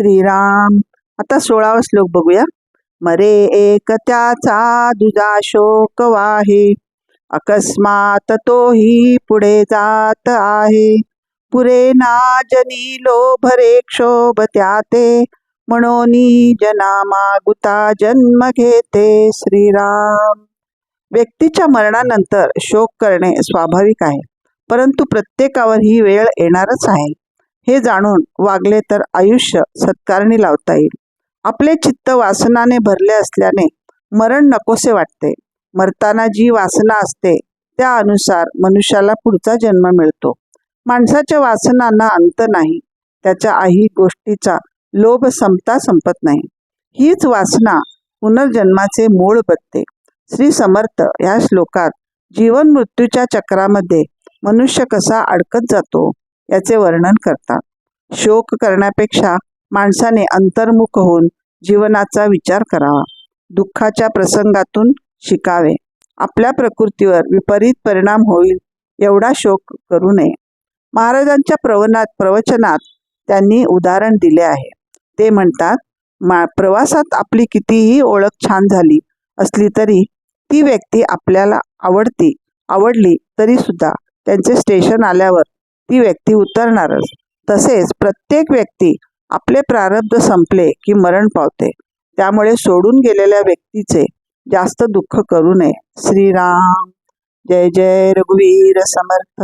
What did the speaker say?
श्रीराम. आता सोळावा श्लोक बघूया. मरे एक त्याचा दुजा शोक वाहे. अकस्मात तोही पुढे जात आहे. पुरे ना जनी लोभरे क्षोभ त्याते म्हणोनी जना मागुता जन्म घेते श्रीराम. व्यक्तीच्या मरणानंतर शोक करणे स्वाभाविक आहे. परंतु प्रत्येकावर ही वेळ येणारच आहे. हे जाणून वागले तर आयुष्य सत्कारणी लावता येईल. आपले चित्त वासनाने भरले असल्याने मरण नकोसे वाटते. मरताना जी वासना असते त्या अनुसार मनुष्याला पुढचा जन्म मिळतो. माणसाच्या वासनांना अंत नाही. त्याच्या आई गोष्टीचा लोभ संपता संपत नाही. हीच वासना पुनर्जन्माचे मूळ बदते श्री समर्थ या श्लोकात जीवन मृत्यूच्या चक्रामध्ये मनुष्य कसा अडकत जातो? याचे वर्णन करतात. शोक करण्यापेक्षा माणसाने अंतर्मुख होऊन जीवनाचा विचार करावा. दुःखाच्या प्रसंगातून शिकावे. आपल्या प्रकृतीवर विपरीत परिणाम होईल एवढा शोक करू नये. महाराजांच्या प्रवनात प्रवचनात त्यांनी उदाहरण दिले आहे. ते म्हणतात मा प्रवासात आपली कितीही ओळख छान झाली असली तरी ती व्यक्ती आपल्याला आवडती आवडली तरी सुद्धा त्यांचे स्टेशन आल्यावर ती व्यक्ती उतरणारच. तसेच प्रत्येक व्यक्ती आपले प्रारब्ध संपले की मरण पावते. त्यामुळे सोडून गेलेल्या व्यक्तीचे जास्त दुःख करू नये. श्रीराम. जय जय रघुवीर समर्थ.